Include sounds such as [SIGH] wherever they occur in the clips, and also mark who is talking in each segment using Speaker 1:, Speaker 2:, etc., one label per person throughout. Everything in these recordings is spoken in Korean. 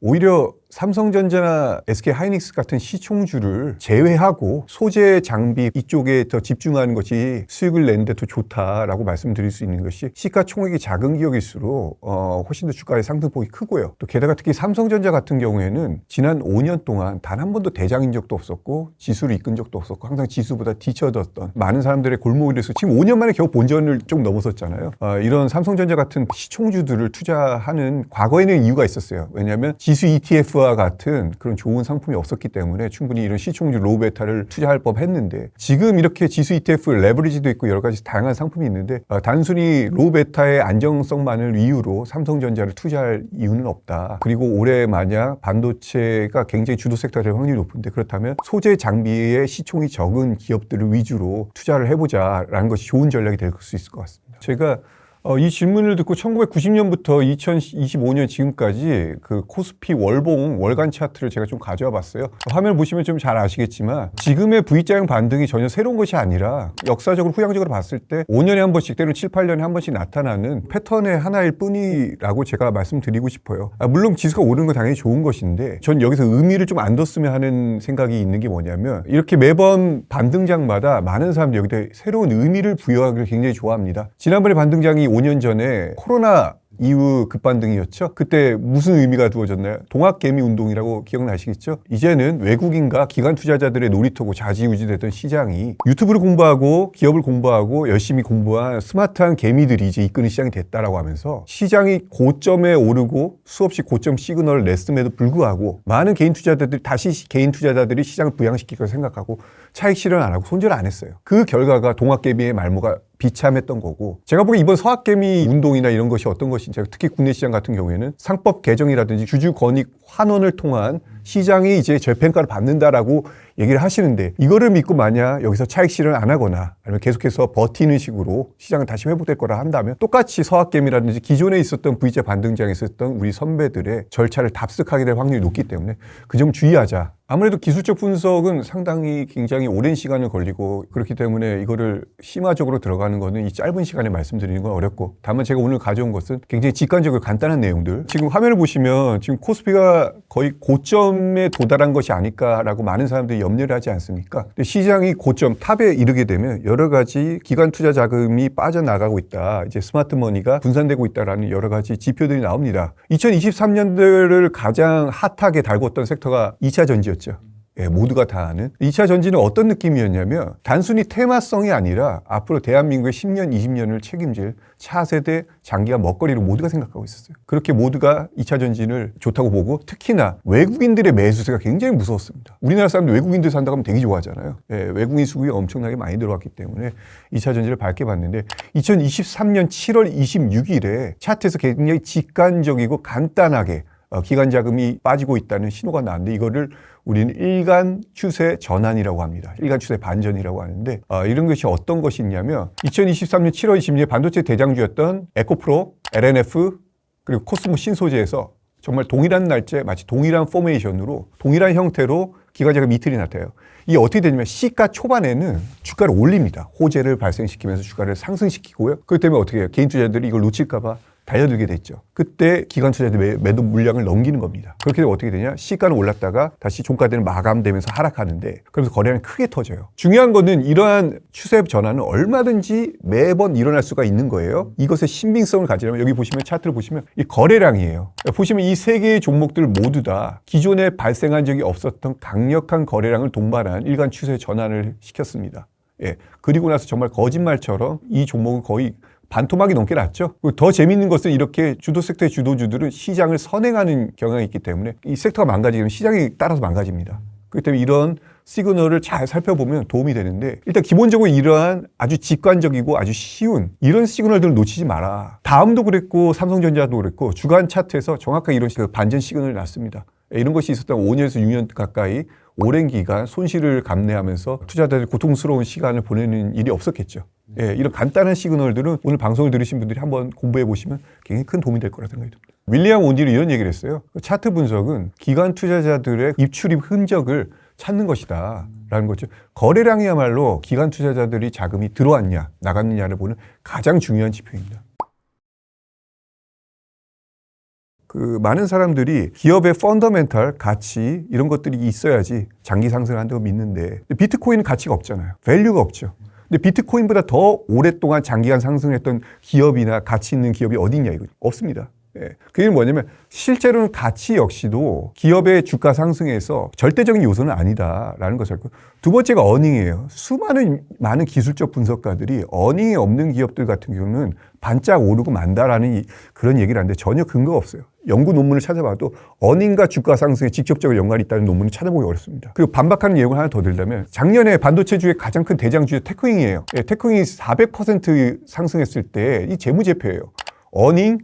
Speaker 1: 오히려 삼성전자나 SK 하이닉스 같은 시총주를 제외하고 소재 장비 이쪽에 더 집중하는 것이 수익을 내는데 더 좋다라고 말씀드릴 수 있는 것이 시가총액이 작은 기업일수록 어, 훨씬 더 주가의 상승폭이 크고요. 또 게다가 특히 삼성전자 같은 경우에는 지난 5년 동안 단 한 번도 대장인 적도 없었고 지수를 이끈 적도 없었고 항상 지수보다 뒤쳐졌던 많은 사람들의 골목이돼서 지금 5년 만에 겨우 본전을 좀 넘어섰잖아요. 어, 이런 삼성전자 같은 시총주들을 투자하는 과거에는 이유가 있었어요. 왜냐하면 지수 ETF 와 같은 그런 좋은 상품이 없었기 때문에 충분히 이런 시총주 로베타를 투자할 법했는데 지금 이렇게 지수 ETF 레버리지도 있고 여러 가지 다양한 상품이 있는데 어, 단순히 로베타의 안정성만을 이유로 삼성전자를 투자할 이유는 없다. 그리고 올해 만약 반도체가 굉장히 주도 섹터가 될 확률이 높은데 그렇다면 소재 장비의 시총이 적은 기업들을 위주로 투자를 해보자라는 것이 좋은 전략이 될 수 있을 것 같습니다. 제가 어, 이 질문을 듣고 1990년부터 2025년 지금까지 그 코스피 월봉 월간 차트를 제가 좀 가져와 봤어요. 화면 보시면 좀 잘 아시겠지만 지금의 V자형 반등이 전혀 새로운 것이 아니라 역사적으로 후양적으로 봤을 때 5년에 한 번씩 때로는 7, 8년에 한 번씩 나타나는 패턴의 하나일 뿐이라고 제가 말씀드리고 싶어요. 아, 물론 지수가 오르는 건 당연히 좋은 것인데 전 여기서 의미를 좀 안 뒀으면 하는 생각이 있는 게 뭐냐면 이렇게 매번 반등장마다 많은 사람들이 여기다 새로운 의미를 부여하기를 굉장히 좋아합니다. 지난번에 반등장이 5년 전에 코로나 이후 급반등이었죠. 그때 무슨 의미가 두어졌나요? 동학개미 운동이라고 기억나시겠죠? 이제는 외국인과 기관 투자자들의 놀이터고 좌지우지되던 시장이 유튜브를 공부하고 기업을 공부하고 열심히 공부한 스마트한 개미들이 이제 이끄는 시장이 됐다라고 하면서 시장이 고점에 오르고 수없이 고점 시그널을 냈음에도 불구하고 많은 개인 투자자들이 다시 개인 투자자들이 시장을 부양시키고 생각하고 차익 실현 안 하고 손절 안 했어요. 그 결과가 동학개미의 말모가 비참했던 거고 제가 보기엔 이번 서학개미 운동이나 이런 것이 어떤 것인지 특히 국내 시장 같은 경우에는 상법 개정이라든지 주주 권익 환원을 통한 시장이 이제 재평가를 받는다라고 얘기를 하시는데 이거를 믿고 만약 여기서 차익 실현 안 하거나 아니면 계속해서 버티는 식으로 시장을 다시 회복될 거라 한다면 똑같이 서학개미라든지 기존에 있었던 V자 반등장에 있었던 우리 선배들의 절차를 답습하게 될 확률이 높기 때문에 그 점 주의하자. 아무래도 기술적 분석은 상당히 굉장히 오랜 시간을 걸리고 그렇기 때문에 이거를 심화적으로 들어가 는 거는 이 짧은 시간에 말씀드리는 건 어렵고 다만 제가 오늘 가져온 것은 굉장히 직관적으로 간단한 내용들 지금 화면을 보시면 지금 코스피가 거의 고점에 도달한 것이 아닐까라고 많은 사람들이 염려를 하지 않습니까? 시장이 고점 탑에 이르게 되면 여러 가지 기관 투자 자금이 빠져나가고 있다. 이제 스마트 머니가 분산되고 있다라는 여러 가지 지표들이 나옵니다. 2023년도를 가장 핫하게 달궜던 섹터가 2차 전지였죠. 예, 모두가 다 아는 2차 전지는 어떤 느낌이었냐면 단순히 테마성이 아니라 앞으로 대한민국의 10년, 20년을 책임질 차세대 장기가 먹거리로 모두가 생각하고 있었어요. 그렇게 모두가 2차 전지를 좋다고 보고 특히나 외국인들의 매수세가 굉장히 무서웠습니다. 우리나라 사람들 외국인들 산다고 하면 되게 좋아하잖아요. 예, 외국인 수급이 엄청나게 많이 들어왔기 때문에 2차 전지를 밝게 봤는데 2023년 7월 26일에 차트에서 굉장히 직관적이고 간단하게 어, 기관 자금이 빠지고 있다는 신호가 나왔는데 이거를 우리는 일간 추세 전환이라고 합니다. 일간 추세 반전이라고 하는데 어, 이런 것이 어떤 것이 있냐면 2023년 7월 20일 반도체 대장주였던 에코프로, LNF 그리고 코스모 신소재에서 정말 동일한 날짜 마치 동일한 포메이션으로 동일한 형태로 기관 자금 이틀이 나타나요. 이게 어떻게 되냐면 시가 초반에는 주가를 올립니다. 호재를 발생시키면서 주가를 상승시키고요. 그렇기 때문에 어떻게 해요? 개인 투자들이 이걸 놓칠까봐 달려들게 됐죠. 그때 기관 투자자들이 매도 물량을 넘기는 겁니다. 그렇게 되면 어떻게 되냐? 시가는 올랐다가 다시 종가대는 마감되면서 하락하는데 그러면서 거래량이 크게 터져요. 중요한 거는 이러한 추세 전환은 얼마든지 매번 일어날 수가 있는 거예요. 이것의 신빙성을 가지려면 여기 보시면 차트를 보시면 이 거래량이에요. 보시면 이 세 개의 종목들 모두 다 기존에 발생한 적이 없었던 강력한 거래량을 동반한 일간 추세 전환을 시켰습니다. 예. 그리고 나서 정말 거짓말처럼 이 종목은 거의 반토막이 넘게 났죠. 더 재밌는 것은 이렇게 주도 섹터의 주도주들은 시장을 선행하는 경향이 있기 때문에 이 섹터가 망가지면 시장이 따라서 망가집니다. 그렇기 때문에 이런 시그널을 잘 살펴보면 도움이 되는데 일단 기본적으로 이러한 아주 직관적이고 아주 쉬운 이런 시그널들을 놓치지 마라. 다음도 그랬고 삼성전자도 그랬고 주간 차트에서 정확하게 이런 그 반전 시그널이 났습니다. 이런 것이 있었다면 5년에서 6년 가까이 오랜 기간 손실을 감내하면서 투자자들이 고통스러운 시간을 보내는 일이 없었겠죠. 예, 이런 간단한 시그널들은 오늘 방송을 들으신 분들이 한번 공부해 보시면 굉장히 큰 도움이 될 거라 생각이 듭니다. 윌리엄 온디는 이런 얘기를 했어요. 차트 분석은 기관 투자자들의 입출입 흔적을 찾는 것이다. 라는 거죠. 거래량이야말로 기관 투자자들이 자금이 들어왔냐, 나갔느냐를 보는 가장 중요한 지표입니다. 그 많은 사람들이 기업의 펀더멘탈 가치 이런 것들이 있어야지 장기 상승한다고 믿는데 비트코인은 가치가 없잖아요. 밸류가 없죠. 근데 비트코인보다 더 오랫동안 장기간 상승했던 기업이나 가치 있는 기업이 어디 있냐 이거 없습니다. 예. 그게 뭐냐면 실제로는 가치 역시도 기업의 주가 상승에서 절대적인 요소는 아니다라는 것을 알고 두 번째가 어닝이에요. 수많은 많은 기술적 분석가들이 어닝이 없는 기업들 같은 경우는 반짝 오르고 만다라는 이- 그런 얘기를 하는데 전혀 근거가 없어요. 연구 논문을 찾아봐도 어닝과 주가 상승에 직접적인 연관이 있다는 논문을 찾아보기 어렵습니다. 그리고 반박하는 내용을 하나 더 들자면 작년에 반도체 주의 가장 큰 대장 주의 테크윙이에요. 예, 테크윙이 400% 상승했을 때 이 재무제표예요. 어닝,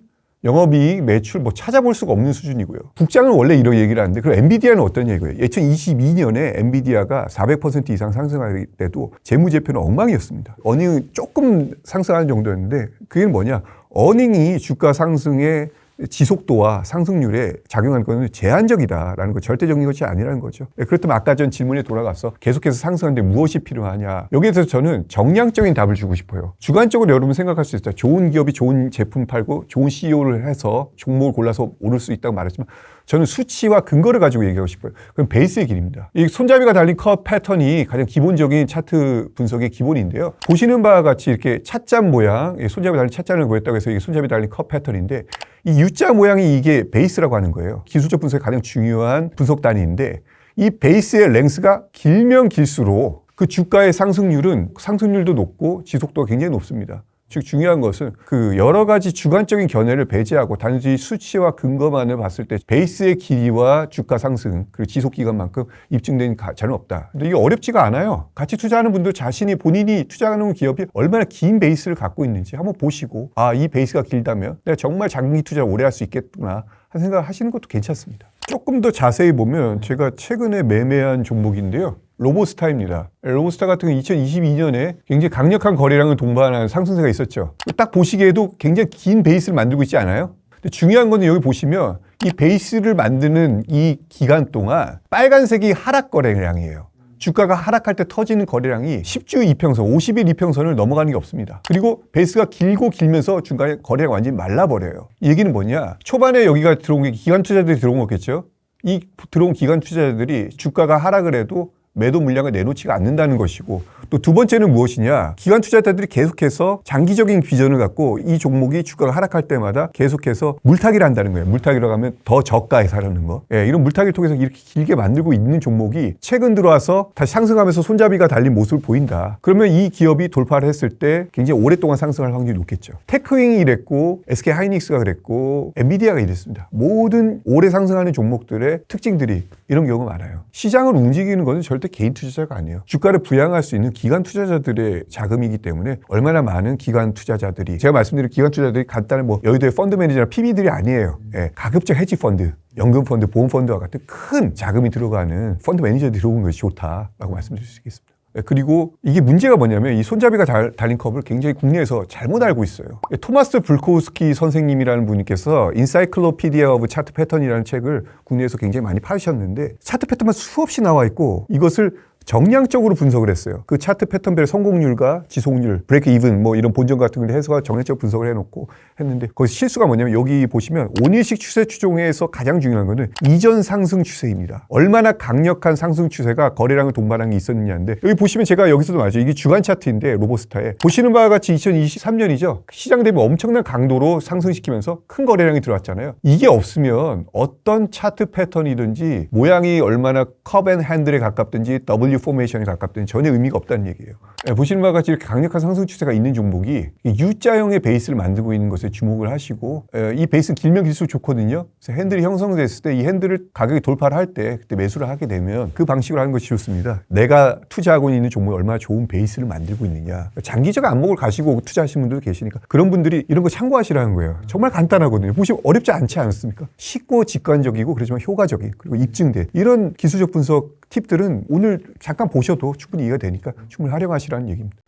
Speaker 1: 영업이익, 매출 뭐 찾아볼 수가 없는 수준이고요. 국장은 원래 이런 얘기를 하는데 그럼 엔비디아는 어떤 얘기예요? 2022년에 엔비디아가 400% 이상 상승할 때도 재무제표는 엉망이었습니다. 어닝은 조금 상승하는 정도였는데 그게 뭐냐? 어닝이 주가 상승의 지속도와 상승률에 작용하는 것은 제한적이다라는 거 절대적인 것이 아니라는 거죠. 예, 그렇다면 아까 전 질문에 돌아가서 계속해서 상승하는데 무엇이 필요하냐? 여기에 대해서 저는 정량적인 답을 주고 싶어요. 주관적으로 여러분 생각할 수 있어요. 좋은 기업이 좋은 제품 팔고 좋은 CEO를 해서 종목을 골라서 오를 수 있다고 말했지만 저는 수치와 근거를 가지고 얘기하고 싶어요. 그럼 베이스의 길입니다. 이 손잡이가 달린 컵 패턴이 가장 기본적인 차트 분석의 기본인데요. 보시는 바와 같이 이렇게 찻잔 모양, 이 손잡이 달린 찻잔을 보였다고 해서 이게 손잡이 달린 컵 패턴인데 이 U자 모양이 이게 베이스라고 하는 거예요. 기술적 분석의 가장 중요한 분석 단위인데 이 베이스의 랭스가 길면 길수록 그 주가의 상승률은 상승률도 높고 지속도가 굉장히 높습니다. 즉 중요한 것은 그 여러 가지 주관적인 견해를 배제하고 단지 수치와 근거만을 봤을 때 베이스의 길이와 주가 상승 그리고 지속 기간만큼 입증된 자는 없다. 근데 이게 어렵지가 않아요. 같이 투자하는 분들 자신이 본인이 투자하는 기업이 얼마나 긴 베이스를 갖고 있는지 한번 보시고 아 이 베이스가 길다면 내가 정말 장기 투자 오래 할 수 있겠구나 하는 생각을 하시는 것도 괜찮습니다. 조금 더 자세히 보면 제가 최근에 매매한 종목인데요. 로보스타입니다. 로보스타 같은 경우 2022년에 굉장히 강력한 거래량을 동반하는 상승세가 있었죠. 딱 보시기에도 굉장히 긴 베이스를 만들고 있지 않아요? 근데 중요한 거는 여기 보시면 이 베이스를 만드는 이 기간 동안 빨간색이 하락 거래량이에요. 주가가 하락할 때 터지는 거래량이 10주 이평선, 50일 이평선을 넘어가는 게 없습니다. 그리고 베이스가 길고 길면서 중간에 거래가 완전히 말라버려요. 이 얘기는 뭐냐? 초반에 여기가 들어온 게 기관 투자들이 들어온 거겠죠? 이 들어온 기관 투자자들이 주가가 하락을 해도 매도 물량을 내놓지가 않는다는 것이고 또 두 번째는 무엇이냐? 기관 투자자들이 계속해서 장기적인 비전을 갖고 이 종목이 주가가 하락할 때마다 계속해서 물타기를 한다는 거예요. 물타기라고 하면 더 저가에 사려는 거. 예, 이런 물타기를 통해서 이렇게 길게 만들고 있는 종목이 최근 들어와서 다시 상승하면서 손잡이가 달린 모습을 보인다. 그러면 이 기업이 돌파를 했을 때 굉장히 오랫동안 상승할 확률이 높겠죠. 테크윙이 이랬고 SK 하이닉스가 그랬고 엔비디아가 이랬습니다. 모든 오래 상승하는 종목들의 특징들이 이런 경우가 많아요. 시장을 움직이는 것은 절대 개인 투자자가 아니에요. 주가를 부양할 수 있는 기관 투자자들의 자금이기 때문에 얼마나 많은 기관 투자자들이 제가 말씀드린 기관 투자자들이 간단한 뭐 여의도의 펀드 매니저나 PB들이 아니에요. 예, 가급적 헤지 펀드, 연금 펀드, 보험 펀드와 같은 큰 자금이 들어가는 펀드 매니저들이 들어오는 것이 좋다라고 말씀드릴 수 있겠습니다. 예, 그리고 이게 문제가 뭐냐면 이 손잡이가 달, 달린 컵을 굉장히 국내에서 잘못 알고 있어요. 예, 토마스 불코스키 선생님이라는 분께서 인사이클로피디아 오브 차트 패턴이라는 책을 국내에서 굉장히 많이 파셨는데 차트 패턴만 수없이 나와 있고 이것을 정량적으로 분석을 했어요. 그 차트 패턴별 성공률과 지속률, 브레이크 이븐 뭐 이런 본전 같은 걸 해서 정량적 분석을 해놓고 했는데 거기 실수가 뭐냐면 여기 보시면 온일식 추세 추종에서 가장 중요한 거는 이전 상승 추세입니다. 얼마나 강력한 상승 추세가 거래량을 동반한 게 있었느냐인데 여기 보시면 제가 여기서도 말이죠. 이게 주간 차트인데 로보스타에 보시는 바와 같이 2023년이죠. 시장 대비 엄청난 강도로 상승시키면서 큰 거래량이 들어왔잖아요. 이게 없으면 어떤 차트 패턴이든지 모양이 얼마나 컵앤 핸들에 가깝든지 W 포메이션에 가깝든지 전혀 의미가 없다는 얘기예요. 예, 보시는 바와 같이 이렇게 강력한 상승 추세가 있는 종목이 이 U자형의 베이스를 만들고 있는 것에 주목을 하시고 예, 이 베이스는 길면 길수록 좋거든요. 그래서 핸들이 형성됐을 때 이 핸들을 가격이 돌파를 할 때 그때 매수를 하게 되면 그 방식으로 하는 것이 좋습니다. 내가 투자하고 있는 종목이 얼마나 좋은 베이스를 만들고 있느냐. 장기적 안목을 가지고 투자하시는 분들도 계시니까 그런 분들이 이런 거 참고하시라는 거예요. 정말 간단하거든요. 보시면 어렵지 않지 않습니까? 쉽고 직관적이고 그렇지만 효과적인 그리고 입증된 이런 기술적 분석 팁들은 오늘 잠깐 보셔도 충분히 이해가 되니까 충분히 활용하시라는 얘기입니다.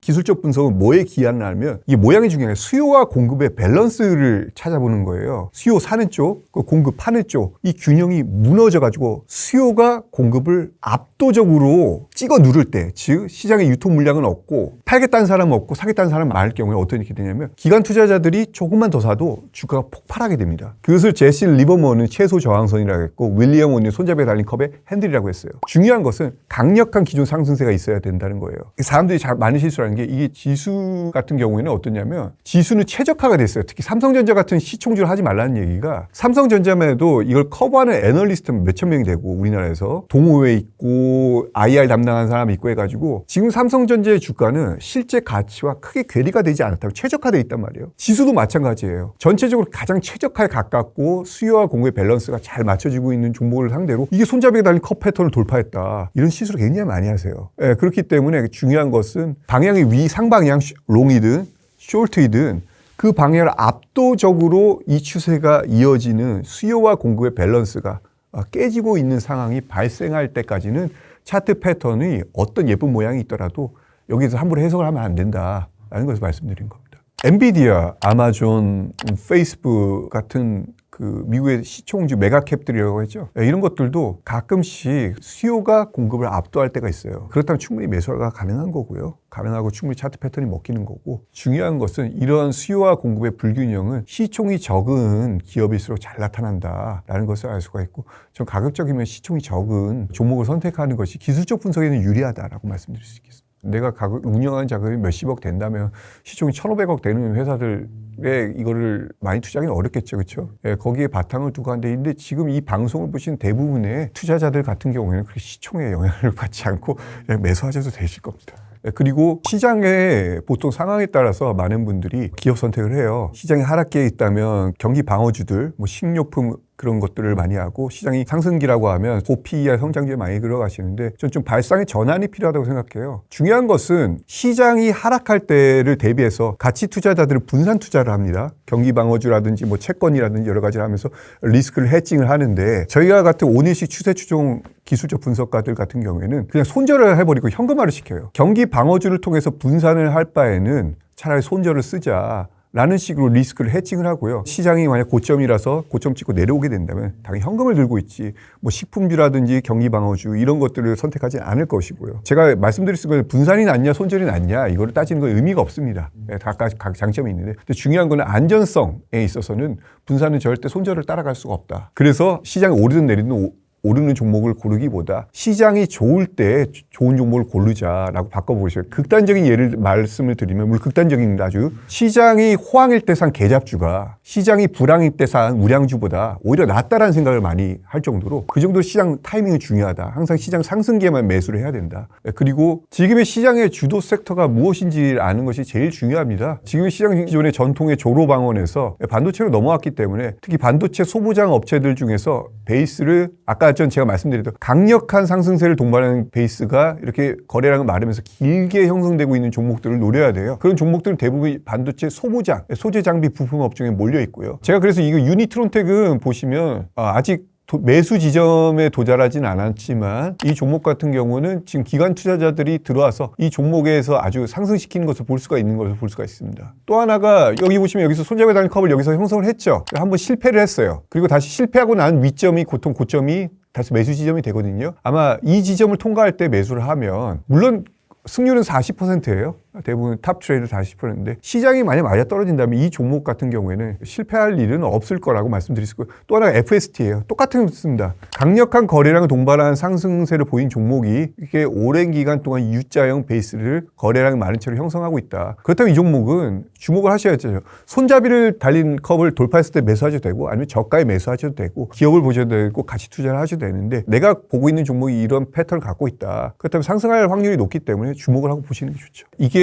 Speaker 1: 기술적 분석은 뭐에 기하냐면 이게 모양이 중요해요. 수요와 공급의 밸런스를 찾아보는 거예요. 수요 사는 쪽, 그 공급 파는 쪽, 이 균형이 무너져 가지고 수요가 공급을 압도적으로 찍어 누를 때, 즉 시장의 유통 물량은 없고 팔겠다는 사람은 없고 사겠다는 사람은 많을 경우에 일이 되냐면 기관 투자자들이 조금만 더 사도 주가가 폭발하게 됩니다. 그것을 제시 리버먼은 최소 저항선이라고 했고 윌리엄 온이 손잡이에 달린 컵의 핸들이라고 했어요. 중요한 것은 강력한 기존 상승세가 있어야 된다는 거예요. 사람들이 잘 많은 실수 라는 게 이게 지수 같은 경우에는 어떠냐면 지수는 최적화가 됐어요. 특히 삼성전자 같은 시총주를 하지 말라는 얘기가 삼성전자만 해도 이걸 커버하는 애널리스트 몇천 명이 되고 우리나라에서 동호회 있고 IR 담당하는 사람이 있고 해가지고 지금 삼성전자의 주가는 실제 가치와 크게 괴리가 되지 않았다고 최적화돼 있단 말이에요. 지수도 마찬가지예요. 전체적으로 가장 최적화에 가깝고 수요와 공급의 밸런스가 잘 맞춰지고 있는 종목을 상대로 이게 손잡이에 달린 컵 패턴을 돌파했다. 이런 시술을 굉장히 많이 하세요. 예, 그렇기 때문에 중요한 것은 방향이 위 상방향 슈- 롱이든 숄트이든 그 방향을 압도적으로 이 추세가 이어지는 수요와 공급의 밸런스가 어, 깨지고 있는 상황이 발생할 때까지는 차트 패턴이 어떤 예쁜 모양이 있더라도 여기서 함부로 해석을 하면 안 된다라는 것을 말씀드린 겁니다. 엔비디아, 아마존, 음, 페이스북 같은 그 미국의 시총주 메가캡들이라고 했죠. 예, 이런 것들도 가끔씩 수요가 공급을 압도할 때가 있어요. 그렇다면 충분히 매수가 가능한 거고요. 가능하고 충분히 차트 패턴이 먹히는 거고 중요한 것은 이런 수요와 공급의 불균형은 시총이 적은 기업일수록 잘 나타난다라는 것을 알 수가 있고 좀 가급적이면 시총이 적은 종목을 선택하는 것이 기술적 분석에는 유리하다라고 말씀드릴 수 있겠습니다. 내가 운영하는 자금이 몇십억 된다면 시총이 천오백억 되는 회사들에 이거를 많이 투자하기는 어렵겠죠. 그렇죠? 예, 거기에 바탕을 두고 하는데 근데 지금 이 방송을 보신 대부분의 투자자들 같은 경우에는 그 시총에 영향을 [LAUGHS] 받지 않고 그냥 매수하셔도 되실 겁니다. 예, 그리고 시장의 보통 상황에 따라서 많은 분들이 기업 선택을 해요. 시장이 하락기에 있다면 경기 방어주들, 뭐 식료품 그런 것들을 많이 하고 시장이 상승기라고 하면 고PER 성장주에 많이 들어가시는데 전좀 발상의 전환이 필요하다고 생각해요. 중요한 것은 시장이 하락할 때를 대비해서 가치 투자자들은 분산 투자를 합니다. 경기 방어주라든지 뭐 채권이라든지 여러 가지를 하면서 리스크를 해칭을 하는데 저희가 같은 온일식 추세 추종 기술적 분석가들 같은 경우에는 그냥 손절을 해버리고 현금화를 시켜요. 경기 방어주를 통해서 분산을 할 바에는 차라리 손절을 쓰자. 라는 식으로 리스크를 해칭을 하고요. 시장이 만약 고점이라서 고점 찍고 내려오게 된다면 당연히 현금을 들고 있지 뭐 식품주라든지 경기 방어주 이런 것들을 선택하지 않을 것이고요. 제가 말씀드릴 수 있는 건 분산이 낫냐 손절이 낫냐 이거를 따지는 건 의미가 없습니다. 네, 다 각, 각 장점이 있는데 중요한 거는 안전성에 있어서는 분산은 절대 손절을 따라갈 수가 없다. 그래서 시장이 오르든 내리든 오- 오르는 종목을 고르기보다 시장이 좋을 때 좋은 종목을 고르자라고 바꿔보시죠. 극단적인 예를 말씀을 드리면, 물론 극단적입니다. 아주. 시장이 호황일 때 산 개잡주가 시장이 불황일 때 산 우량주보다 오히려 낫다라는 생각을 많이 할 정도로 그 정도 시장 타이밍이 중요하다. 항상 시장 상승기에만 매수를 해야 된다. 그리고 지금의 시장의 주도 섹터가 무엇인지 아는 것이 제일 중요합니다. 지금의 시장 기존의 전통의 조로 방언에서 반도체로 넘어왔기 때문에 특히 반도체 소부장 업체들 중에서 베이스를 아까 전 제가 말씀드렸던 강력한 상승세를 동반하는 베이스가 이렇게 거래량을 마르면서 길게 형성되고 있는 종목들을 노려야 돼요. 그런 종목들은 대부분 반도체 소부장, 소재 장비 부품 업종에 몰려 있고요. 제가 그래서 이거 유니트론텍은 보시면 아, 아직 도- 매수 지점에 도달하진 않았지만 이 종목 같은 경우는 지금 기관 투자자들이 들어와서 이 종목에서 아주 상승시키는 것을 볼 수가 있는 것을 볼 수가 있습니다. 또 하나가 여기 보시면 여기서 손잡이 달린 컵을 여기서 형성을 했죠. 한번 실패를 했어요. 그리고 다시 실패하고 난 위점이 보통 고점이 다시 매수 지점이 되거든요. 아마 이 지점을 통과할 때 매수를 하면 물론 승률은 40%예요. 대부분 탑 트레이드 40%인데 시장이 만약 맞아 떨어진다면 이 종목 같은 경우에는 실패할 일은 없을 거라고 말씀드릴 수 있고 또 하나가 FST예요. 똑같습니다. 강력한 거래량을 동반한 상승세를 보인 종목이 이게 오랜 기간 동안 U자형 베이스를 거래량이 많은 채로 형성하고 있다. 그렇다면 이 종목은 주목을 하셔야죠. 손잡이를 달린 컵을 돌파했을 때 매수하셔도 되고 아니면 저가에 매수하셔도 되고 기업을 보셔도 되고 같이 투자를 하셔도 되는데 내가 보고 있는 종목이 이런 패턴을 갖고 있다. 그렇다면 상승할 확률이 높기 때문에 주목을 하고 보시는 게 좋죠. 이게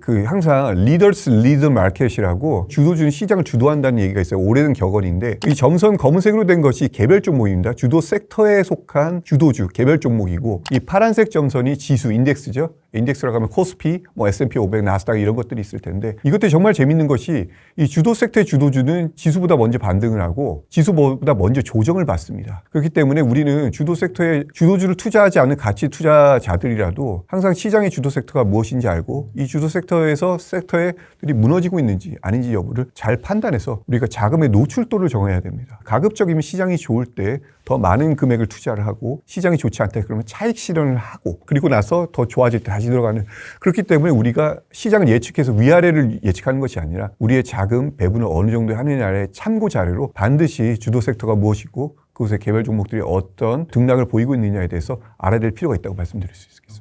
Speaker 1: 그 항상 리더스 리드 마켓이라고 주도주는 시장을 주도한다는 얘기가 있어요. 오래된 격언인데 이 점선 검은색으로 된 것이 개별 종목입니다. 주도 섹터에 속한 주도주 개별 종목이고 이 파란색 점선이 지수 인덱스죠. 인덱스라고 하면 코스피, 뭐 S&P 500, 나스닥 이런 것들이 있을 텐데 이것들이 정말 재밌는 것이 이 주도 섹터의 주도주는 지수보다 먼저 반등을 하고 지수보다 먼저 조정을 받습니다. 그렇기 때문에 우리는 주도 섹터에 주도주를 투자하지 않는 가치 투자자들이라도 항상 시장의 주도 섹터가 무엇인지 알고 이 주도 섹터에서 섹터들이 무너지고 있는지 아닌지 여부를 잘 판단해서 우리가 자금의 노출도를 정해야 됩니다. 가급적이면 시장이 좋을 때더 많은 금액을 투자를 하고 시장이 좋지 않다 그러면 차익 실현을 하고 그리고 나서 더 좋아질 때 다시 들어가는 그렇기 때문에 우리가 시장을 예측해서 위아래를 예측하는 것이 아니라 우리의 자금 배분을 어느 정도 하느냐의 참고 자료로 반드시 주도 섹터가 무엇이고 그곳의 개별 종목들이 어떤 등락을 보이고 있느냐에 대해서 알아야 될 필요가 있다고 말씀드릴 수 있겠습니다.